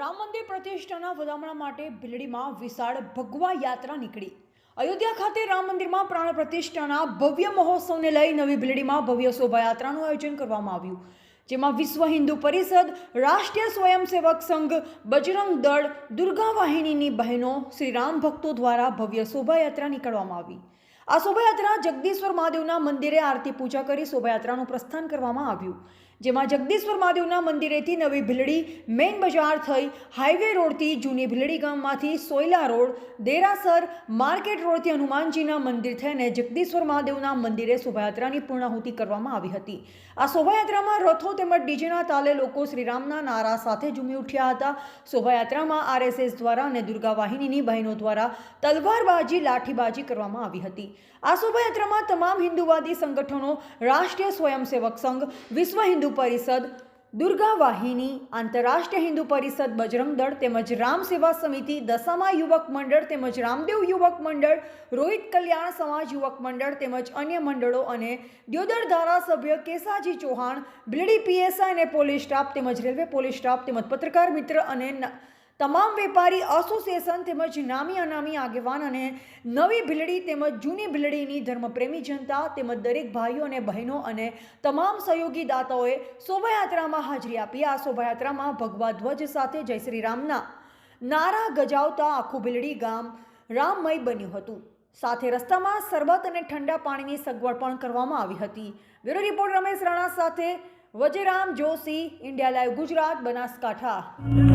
રામ મંદિર પ્રતિષ્ઠાના વધામણા માટે ભીલડીમાં વિશાળ ભગવા યાત્રા નીકળી. અયોધ્યા ખાતે રામ મંદિરમાં પ્રાણ પ્રતિષ્ઠાના ભવ્ય મહોત્સવને લઈ નવી ભીલડીમાં ભવ્ય શોભાયાત્રાનું આયોજન કરવામાં આવ્યું. જેમાં વિશ્વ હિન્દુ પરિષદ, રાષ્ટ્રીય સ્વયંસેવક સંઘ, બજરંગ દળ, દુર્ગા વાહિનીની બહેનો, શ્રીરામ ભક્તો દ્વારા ભવ્ય શોભાયાત્રા નીકળવામાં આવી. આ શોભાયાત્રા જગદીશ્વર મહાદેવના મંદિરે આરતી પૂજા કરી શોભાયાત્રાનું પ્રસ્થાન કરવામાં આવ્યું. જેમાં જગદીશ્વર મહાદેવના મંદિરેથી નવી ભીલડી મેઇન બજાર થઈ હાઈવે રોડથી જૂની ભીલડી ગામમાંથી સોયલા રોડ, દેરાસર, માર્કેટ રોડથી હનુમાનજીના મંદિર થઈને જગદીશ્વર મહાદેવના મંદિરે શોભાયાત્રાની પૂર્ણાહુતિ કરવામાં આવી હતી. આ શોભાયાત્રામાં રથો તેમજ ડીજેના તાલે લોકો શ્રીરામના નારા સાથે ઝૂમી ઉઠ્યા હતા. શોભાયાત્રામાં આરએસએસ દ્વારા અને દુર્ગા વાહિનીની બહેનો દ્વારા તલવારબાજી, લાઠીબાજી કરવામાં આવી હતી. આ શોભાયાત્રામાં તમામ હિન્દુવાદી સંગઠનો, રાષ્ટ્રીય સ્વયંસેવક સંઘ, વિશ્વ હિન્દુ પરિષદ, દુર્ગા આંતરરાષ્ટ્રીય હિન્દુ પરિષદ બજરંગ દળ તેમજ રામ સેવા સમિતિ દશામા યુવક મંડળ તેમજ રામદેવ યુવક મંડળ, રોહિત કલ્યાણ સમાજ યુવક મંડળ તેમજ અન્ય મંડળો અને દ્યોદર ધારાસભ્ય કેસાજી ચૌહાણ બિલડી પીએસઆઈ અને પોલીસ સ્ટાફ તેમજ રેલવે પોલીસ સ્ટાફ તેમજ પત્રકાર મિત્ર અને તમામ વેપારી એસોસિએશન તેમજ નામી અનામી આગેવાન અને નવી ભીલડી તેમજ જૂની ભીલડીની ધર્મપ્રેમી જનતા તેમજ દરેક ભાઈઓ અને બહેનો અને તમામ સહયોગી દાતાઓએ શોભાયાત્રામાં હાજરી આપી. આ શોભાયાત્રામાં ભગવા ધ્વજ સાથે જય શ્રી રામના નારા ગજાવતા આખું ભીલડી ગામ રામમય બન્યું હતું. સાથે રસ્તામાં શરબત અને ઠંડા પાણીની સગવડ પણ કરવામાં આવી હતી. બ્યુરો રિપોર્ટ રમેશ રાણા સાથે વજેરામ જોશી, ઇન્ડિયા લાઈવ ગુજરાત, બનાસકાંઠા.